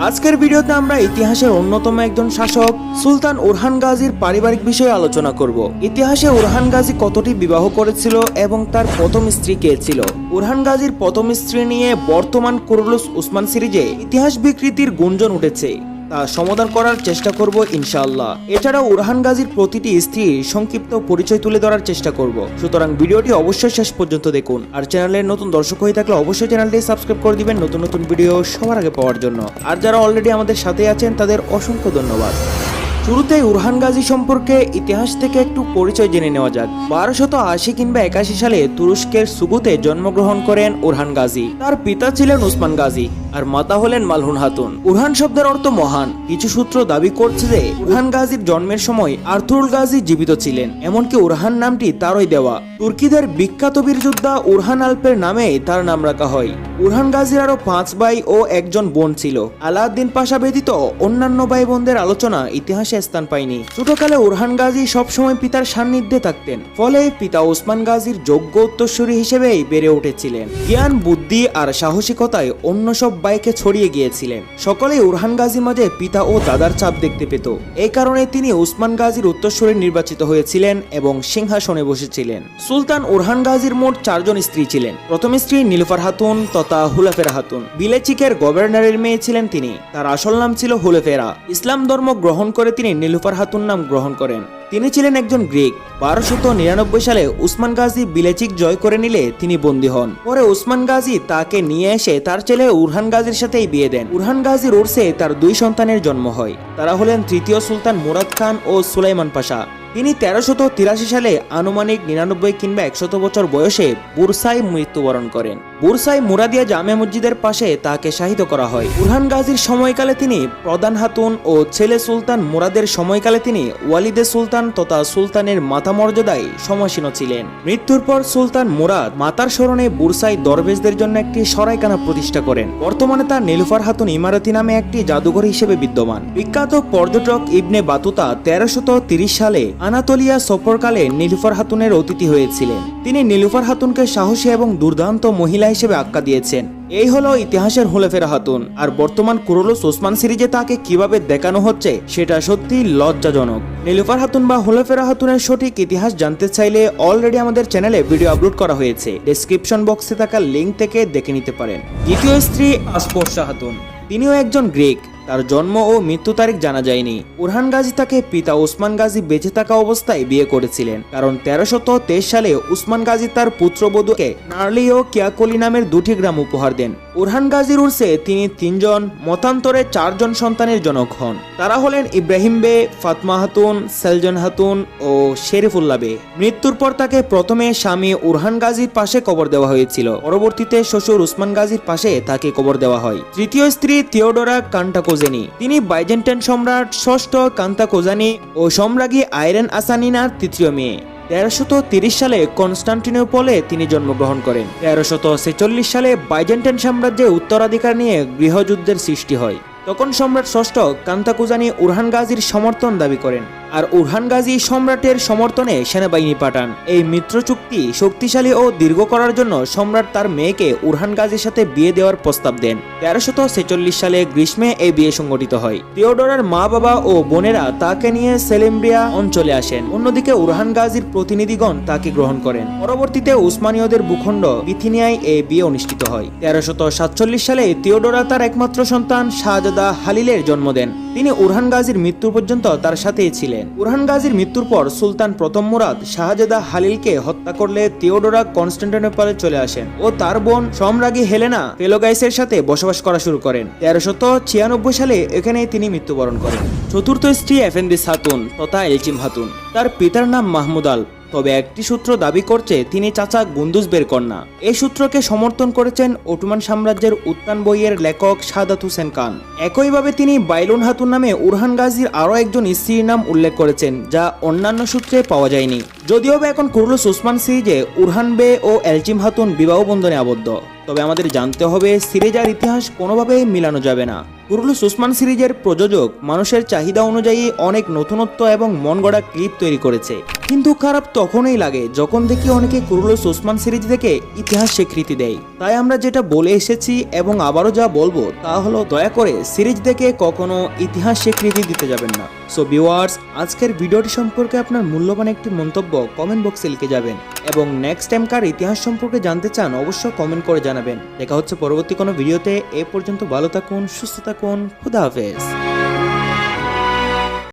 আজকের ভিডিওতে আমরা ইতিহাসের অন্যতম একজন শাসক, সুলতান ওরহান গাজীর পারিবারিক বিষয়ে আলোচনা করব। ইতিহাসে ওরহান গাজী কতটি বিবাহ করেছিল এবং তার প্রথম স্ত্রী কে ছিল? ওরহান গাজীর প্রথম স্ত্রী নিয়ে বর্তমান করলুস উসমান সিরিজে ইতিহাস বিকৃতির গুঞ্জন উঠেছে। সমাধান করার চেষ্টা করব ইনশাআল্লাহ। এছাড়াও উরহান গাজীর প্রতিটি স্ত্রীর সংক্ষিপ্ত পরিচয় তুলে ধরার চেষ্টা করব। সুতরাং ভিডিওটি অবশ্যই শেষ পর্যন্ত দেখুন। আর চ্যানেলের নতুন দর্শক হয়ে থাকলে অবশ্যই চ্যানেলটি সাবস্ক্রাইব করে দিবেন নতুন নতুন ভিডিও সবার আগে পাওয়ার জন্য। আর যারা অলরেডি আমাদের সাথে আছেন, তাদের অসংখ্য ধন্যবাদ। শুরুতেই উরহান গাজী সম্পর্কে ইতিহাস থেকে একটু পরিচয় জেনে নেওয়া যাক। বারোশত আশি কিংবা একাশি সালে তুরস্কের সুগুতে জন্মগ্রহণ করেন উরহান গাজী। তার পিতা ছিলেন উসমান গাজী আর মাতা হলেন মালহুন হাতুন। উরহান শব্দের অর্থ মহান। কিছু সূত্র দাবি করছে যে উরহান গাজীর জন্মের সময় আর্থুরুল গাজী জীবিত ছিলেন, এমনকি উরহান নামটি তারই দেওয়া। তুর্কিদের বিখ্যাত বীর যোদ্ধা উরহান আলপের নামে তার নাম রাখা হয়। উরহান গাজীর আরও পাঁচ ভাই ও একজন বোন ছিল। আলাউদ্দিন পাশা ব্যতীত অন্যান্য ভাই বোনদের আলোচনা ইতিহাসে স্থান পায়নি। ছোটকালে উরহান গাজী সবসময় পিতার সান্নিধ্যে থাকতেন। ফলে পিতা ওসমান গাজীর যোগ্য উত্তরসূরি হিসেবেই বেড়ে উঠেছিলেন। জ্ঞান, বুদ্ধি আর সাহসিকতায় অন্য সব ভাইকে ছড়িয়ে গিয়েছিলেন। সকলেই উরহান গাজীর মাঝে পিতা ও দাদার চাপ দেখতে পেত। এই কারণে তিনি উসমান গাজীর উত্তরসূরি নির্বাচিত হয়েছিলেন এবং সিংহাসনে বসেছিলেন। সুলতান উরহান গাজীর মোট চারজন স্ত্রী ছিলেন। প্রথম স্ত্রী নীলফার হাতুন তথা হুলাফেরা হাতুন। বিলেচিকের গভর্নরের মেয়ে ছিলেন তিনি। তার আসল নাম ছিল হুলেফেরা। ইসলাম ধর্ম গ্রহণ করে তিনি নীলুফার হাতুন নাম গ্রহণ করেন। তিনি ছিলেন একজন গ্রিক। বারোশত নিরানব্বই সালে উসমান গাজী বিলেচিক জয় করে নিলে তিনি বন্দী হন। পরে উসমান গাজী তাকে নিয়ে এসে তার ছেলে উরহান গাজীর সাথেই বিয়ে দেন। উরহান গাজীর উর্সে তার দুই সন্তানের জন্ম হয়। তারা হলেন তৃতীয় সুলতান মুরাদ খান ও সুলাইমান পাশা। তিনি তেরোশত তিরাশি সালে আনুমানিক নিরানব্বই কিংবা একশত বছর বয়সে বুরসাই মৃত্যুবরণ করেন। বুরসাই মুরাদিয়া জামে মসজিদের পাশে তাকে শাহিদ করা হয়। উরহান গাজীর সময়কালে তিনি প্রধান হাতুন ও ছেলে সুলতান মুরাদের সময়কালে তিনি ওয়ালিদে সুলতান তথা সুলতানের মাতা মর্যাদায় সমাসীন ছিলেন। মৃত্যুর পর সুলতান মুরাদ মাতার স্মরণে বুরসাই দরবেশদের জন্য একটি সরাইখানা প্রতিষ্ঠা করেন। বর্তমানে তার নীলুফার হাতুন ইমারতি নামে একটি জাদুঘর হিসেবে বিদ্যমান। বিখ্যাত পর্যটক ইবনে বাতুতা তেরোশত তিরিশ সালে আনাতোলিয়া সফরকালে নীলুফার হাতুনের অতিথি হয়েছিলেন। তিনি নীলুফার হাতুনকে সাহসী এবং দুর্দান্ত মহিলা হিসেবে আখ্যা দিয়েছেন। এই হলো ইতিহাসের হুলেফেরা হাতুন আর বর্তমান কুরুলুস ওসমান সিরিজে তাকে কীভাবে দেখানো হচ্ছে, সেটা সত্যি লজ্জাজনক। নীলুফার হাতুন বা হোলেফেরা হাতুনের সঠিক ইতিহাস জানতে চাইলে অলরেডি আমাদের চ্যানেলে ভিডিও আপলোড করা হয়েছে। ডেসক্রিপশন বক্সে থাকা লিঙ্ক থেকে দেখে নিতে পারেন। দ্বিতীয় স্ত্রী আসপর্শা হাতুন তিনিও একজন গ্রিক তার জন্ম ও মৃত্যু তারিখ জানা যায়নি। উরহান গাজী তাকে পিতা ওসমান গাজী বেঁচে থাকা অবস্থায় বিয়ে করেছিলেন। কারণ তেরোশত তেইশ সালে উসমান গাজী তার পুত্রবধূকে নার্লি ও কিয়াকলি নামের দুটি গ্রাম উপহার দেন। উরহান গাজীর উর্সে তিনি তিনজন, মতান্তরে চারজন সন্তানের জনক হন। তারা হলেন ইব্রাহিম বে, ফাতমা হাতুন, সেলজন হাতুন ও শেরিফুল্লাহ বে। মৃত্যুর পর তাকে প্রথমে স্বামী উরহান গাজীর পাশে কবর দেওয়া হয়েছিল। পরবর্তীতে শ্বশুর উসমান গাজীর পাশে তাকে কবর দেওয়া হয়। তৃতীয় স্ত্রী থিওডোরা কান্টাকোজেনি তিনি বাইজেন্টাইন সম্রাট ষষ্ঠ কান্তা কোজানি ও সম্রাজ্ঞী আইরেন আসানিনার তৃতীয় মেয়ে। তেরোশত তিরিশ সালে কনস্টান্টিনোপলে তিনি জন্মগ্রহণ করেন। তেরোশত ছেচল্লিশ সালে বাইজেন্টাইন সাম্রাজ্যে উত্তরাধিকার নিয়ে গৃহযুদ্ধের সৃষ্টি হয়। তখন সম্রাট ষষ্ঠ কান্তাকুজানি উরহান গাজীর সমর্থন দাবি করেন। আর উরহান গাজী সম্রাটের সমর্থনে সেনাবাহিনী পাঠান। এই মিত্র চুক্তি শক্তিশালী ও দীর্ঘ করার জন্য সম্রাট তার মেয়েকে উরহান গাজীর সাথে বিয়ে দেওয়ার প্রস্তাব দেন। তেরোশত ছেচল্লিশ সালে গ্রীষ্মে এই বিয়ে সংগঠিত হয়। তিওডোরার মা বাবা ও বোনেরা তাকে নিয়ে সেলেম্ব্রিয়া অঞ্চলে আসেন। অন্যদিকে উরহান গাজীর প্রতিনিধিগণ তাকে গ্রহণ করেন। পরবর্তীতে উসমানীয়দের ভূখণ্ড বিথিনিয়ায় এই বিয়ে অনুষ্ঠিত হয়। তেরোশত সাতচল্লিশ সালে তিওডোরা তার একমাত্র সন্তান শাহজাদা হালিলের জন্ম দেন। তিনি উরহান গাজীর মৃত্যু পর্যন্ত তার সাথেই ছিলেন। উরহান গাজীর মৃত্যুর পর সুলতান প্রথম মুরাদ শাহজাদা হালিলকে হত্যা করলে তিওডোরা কনস্টান্টিনোপলে চলে আসেন ও তার বোন সম্রাজ্ঞী হেলেনা পেলোগাইসের সাথে বসবাস করা শুরু করেন। তেরোশত ছিয়ানব্বই সালে এখানে তিনি মৃত্যুবরণ করেন। চতুর্থ স্ত্রী এফেন্দিস হাতুন তথা এলচিম হাতুন। তার পিতার নাম মাহমুদ আল। তবে একটি সূত্র দাবি করছে তিনি চাচা গুন্দুজবের কন্যা এই সূত্রকে সমর্থন করেছেন ওটুমান সাম্রাজ্যের উত্তান বইয়ের লেখক সাদাত হোসেন খান। একইভাবে তিনি বাইলুন হাতুন নামে উরহান গাজীর আরও একজন স্ত্রীর নাম উল্লেখ করেছেন, যা অন্যান্য সূত্রে পাওয়া যায়নি। যদিও বা এখন কুরুলুস উসমান সিরিজে উরহান বে ও এলচিম হাতুন বিবাহ বন্ধনে আবদ্ধ। তবে আমাদের জানতে হবে, সিরিজার ইতিহাস কোনোভাবেই মিলানো যাবে না। কুরুলুস উসমান সিরিজের প্রযোজক মানুষের চাহিদা অনুযায়ী অনেক নতুনত্ব এবং মন গড়া ক্লিপ তৈরি করেছে। কিন্তু খারাপ তখনই লাগে যখন দেখি অনেকে কুরুলোস ওসমান সিরিজ থেকে ইতিহাস স্বীকৃতি দেয়। তাই আমরা যেটা বলে এসেছি এবং আবারও যা বলব তা হলো দয়া করে সিরিজ দেখে কখনো ইতিহাস স্বীকৃতি দিতে যাবেন না। সো ভিউয়ার্স আজকের ভিডিওটি সম্পর্কে আপনার মূল্যবান একটি মন্তব্য কমেন্ট বক্সে লিখে যাবেন এবং নেক্সট টাইম কার ইতিহাস সম্পর্কে জানতে চান অবশ্যই কমেন্ট করে জানাবেন। দেখা হচ্ছে পরবর্তী কোনো ভিডিওতে, এ পর্যন্ত ভালো থাকুন, সুস্থ থাকুন, খুদা হাফেজ।